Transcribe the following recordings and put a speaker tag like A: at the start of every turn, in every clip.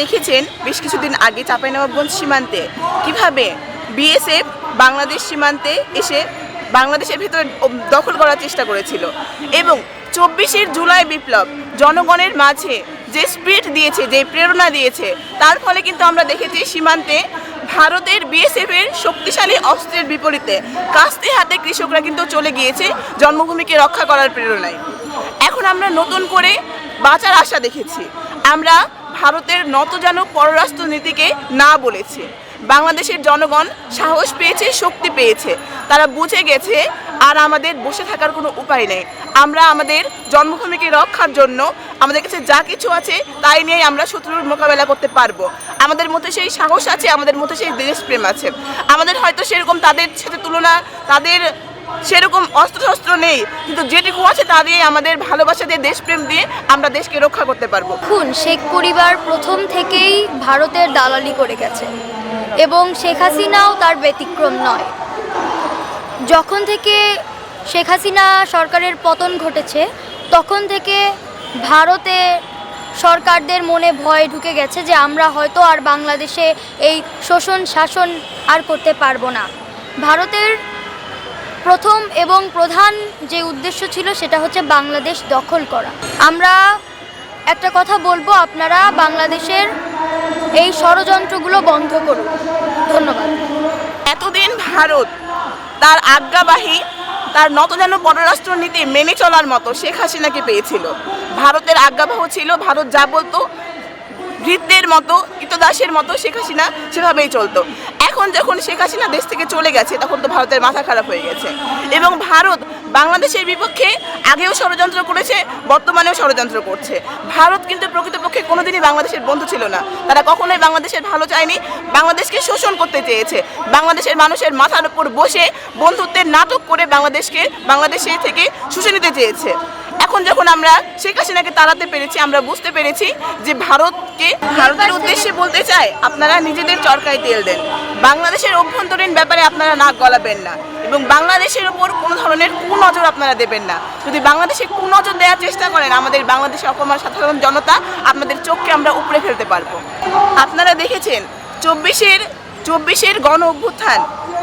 A: দেখেছেন বেশ কিছুদিন আগে চাঁপাইনবাবগঞ্জ সীমান্তে। কীভাবে বিএসএফ বাংলাদেশ সীমান্তে এসে বাংলাদেশের ভেতরে দখল করার চেষ্টা করেছিল এবং চব্বিশের জুলাই বিপ্লব জনগণের মাঝে যে স্পিড দিয়েছে, যে প্রেরণা দিয়েছে, তার ফলে কিন্তু আমরা দেখেছি সীমান্তে ভারতের বিএসএফ এর শক্তিশালী অস্ত্রের বিপরীতে কাস্তে হাতে কৃষকরা কিন্তু চলে গিয়েছে জন্মভূমিকে রক্ষা করার প্রেরণায়। এখন আমরা নতুন করে বাঁচার আশা দেখেছি। আমরা ভারতের নতজানু পররাষ্ট্র নীতিকে না বলেছে। বাংলাদেশের জনগণ সাহস পেয়েছে, শক্তি পেয়েছে। তারা বুঝে গেছে, আর আমাদের বসে থাকার কোনো উপায় নেই। আমরা আমাদের জন্মভূমিকে রক্ষার জন্য আমাদের কাছে যা কিছু আছে তাই নিয়ে আমরা শত্রুর মোকাবেলা করতে পারব। আমাদের মধ্যে সেই সাহস আছে, আমাদের মধ্যে সেই দেশপ্রেম আছে। আমাদের হয়তো সেরকম তাদের সাথে তুলনা, তাদের সেরকম অস্ত্র শস্ত্র নেই। কিন্তু যেটুকু আছে তা দিয়ে আমাদের ভালোবাসা দিয়ে, দেশপ্রেম দিয়ে আমরা দেশকে রক্ষা করতে পারব।
B: খুন শেখ পরিবার প্রথম থেকেই ভারতের দালালি করে গেছে এবং শেখ হাসিনাও তার ব্যতিক্রম নয়। যখন থেকে শেখ হাসিনা সরকারের পতন ঘটেছে, তখন থেকে ভারতে সরকারদের মনে ভয় ঢুকে গেছে যে আমরা হয়তো আর বাংলাদেশে এই শোষণ শাসন আর করতে পারব না। ভারতের প্রথম এবং প্রধান যে উদ্দেশ্য ছিল সেটা হচ্ছে বাংলাদেশ দখল করা। আমরা একটা কথা বলব, আপনারা বাংলাদেশের এই ষড়যন্ত্রগুলো বন্ধ করুন। ধন্যবাদ।
A: এতদিন ভারত তার আজ্ঞাবাহী, তার নতজানু পররাষ্ট্র নীতি মেনে চলার মতো শেখ হাসিনাকে পেয়েছিল। ভারতের আজ্ঞাবহ ছিল, ভারত যা বলতো ভৃত্যের মতো কৃতদাসের মতো শেখ হাসিনা সেভাবেই চলতো। এখন যখন শেখ হাসিনা দেশ থেকে চলে গেছে, তখন তো ভারতের মাথা খারাপ হয়ে গেছে। এবং ভারত বাংলাদেশের বিপক্ষে আগেও ষড়যন্ত্র করেছে, বর্তমানেও ষড়যন্ত্র করছে। ভারত কিন্তু প্রকৃতপক্ষে কোনোদিনই বাংলাদেশের বন্ধু ছিল না। তারা কখনোই বাংলাদেশের ভালো চায়নি, বাংলাদেশকে শোষণ করতে চেয়েছে। বাংলাদেশের মানুষের মাথার উপর বসে বন্ধুত্বের নাটক করে বাংলাদেশকে, বাংলাদেশে থেকে শুষে নিতে চেয়েছে। এখন যখন আমরা শেখ হাসিনাকে তাড়াতে পেরেছি, আমরা বুঝতে পেরেছি যে ভারতকে, ভারতের উদ্দেশ্যে বলতে চাই, আপনারা নিজেদের চরকায় তেল দেন। বাংলাদেশের অভ্যন্তরীণ ব্যাপারে আপনারা নাক গলাবেন না এবং বাংলাদেশের উপর কোনো ধরনের কুনজর আপনারা দেবেন না। যদি বাংলাদেশে কুনজর দেওয়ার চেষ্টা করেন, আমাদের বাংলাদেশে অকমার সাধারণ জনতা, আপনাদের চোখকে আমরা উপরে ফেলতে পারব। আপনারা দেখেছেন, চব্বিশের চব্বিশের গণ অভ্যুত্থান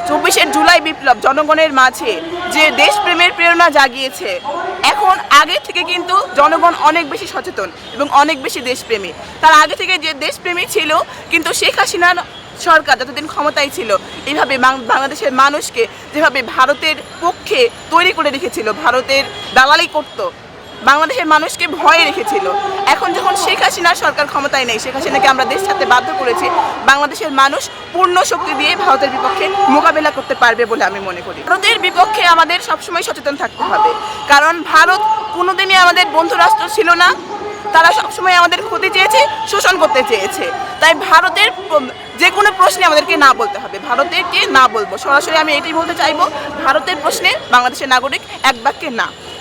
A: চব্বিশের জুলাই বিপ্লব জনগণের মাঝে যে দেশপ্রেমের প্রেরণা জাগিয়েছে, এখন আগে থেকে কিন্তু জনগণ অনেক বেশি সচেতন এবং অনেক বেশি দেশপ্রেমী। তার আগে থেকে যে দেশপ্রেমী ছিল, কিন্তু শেখ হাসিনার সরকার যতদিন ক্ষমতায় ছিল, এইভাবে বাংলাদেশের মানুষকে যেভাবে ভারতের পক্ষে তৈরি করে রেখেছিল, ভারতের দালালি করতো বাংলাদেশের মানুষকে ভয়ে রেখেছিল। এখন যখন শেখ হাসিনার সরকার ক্ষমতায় নেই, শেখ হাসিনাকে আমরা দেশ ছাড়তে বাধ্য করেছি, বাংলাদেশের মানুষ পূর্ণ শক্তি দিয়ে ভারতের বিপক্ষে মোকাবেলা করতে পারবে বলে আমি মনে করি। ভারতের বিপক্ষে আমাদের সবসময় সচেতন থাকতে হবে। কারণ ভারত কোনোদিনই আমাদের বন্ধু রাষ্ট্র ছিল না, তারা সবসময় আমাদের ক্ষতি চেয়েছে, শোষণ করতে চেয়েছে। তাই ভারতের যে কোনো প্রশ্নে আমাদেরকে না বলতে হবে। ভারতেরকে না বলব। সরাসরি আমি এটাই বলতে চাইব, ভারতের প্রশ্নে বাংলাদেশের নাগরিক এক বাক্যে না।